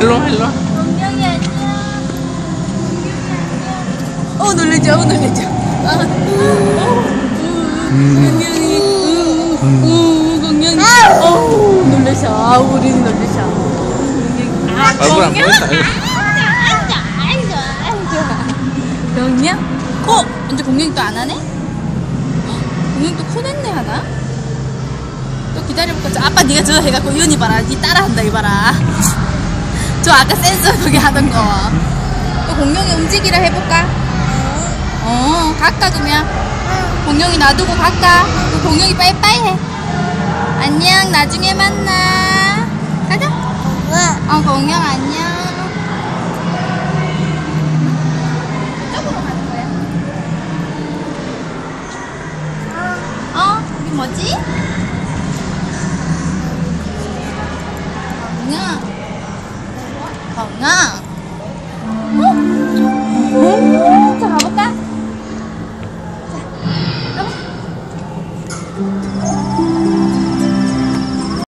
일로 와 일로 와 공룡이 안녕. 어 놀래죠, 어 놀래죠. 아, 공룡이, 우, 우, 공룡이. 어. 아, 우리 놀래셔. 공룡이. 아, 얼굴 안 공룡? 보인다 아이고. 아이고, 아이고. 공룡? 어? 이제 공룡이 또 안 하네? 공룡이 또 코 냈네 하나? 또 기다려볼까? 저 아빠 네가 저거 해갖고 이언이 봐라. 니 따라한다 이봐라. 저 아까 센서 그게 하던 거. 또 공룡이 움직이라 해볼까? 어, 갈까 그러면? 공룡이 놔두고 갈까? 또 공룡이 빠이빠이 해. 안녕, 나중에 만나. 가자. 어, 공룡 안녕. 어, 이게 뭐지? 공룡. 건강. 어? 자, 가볼까? 자, 가보자.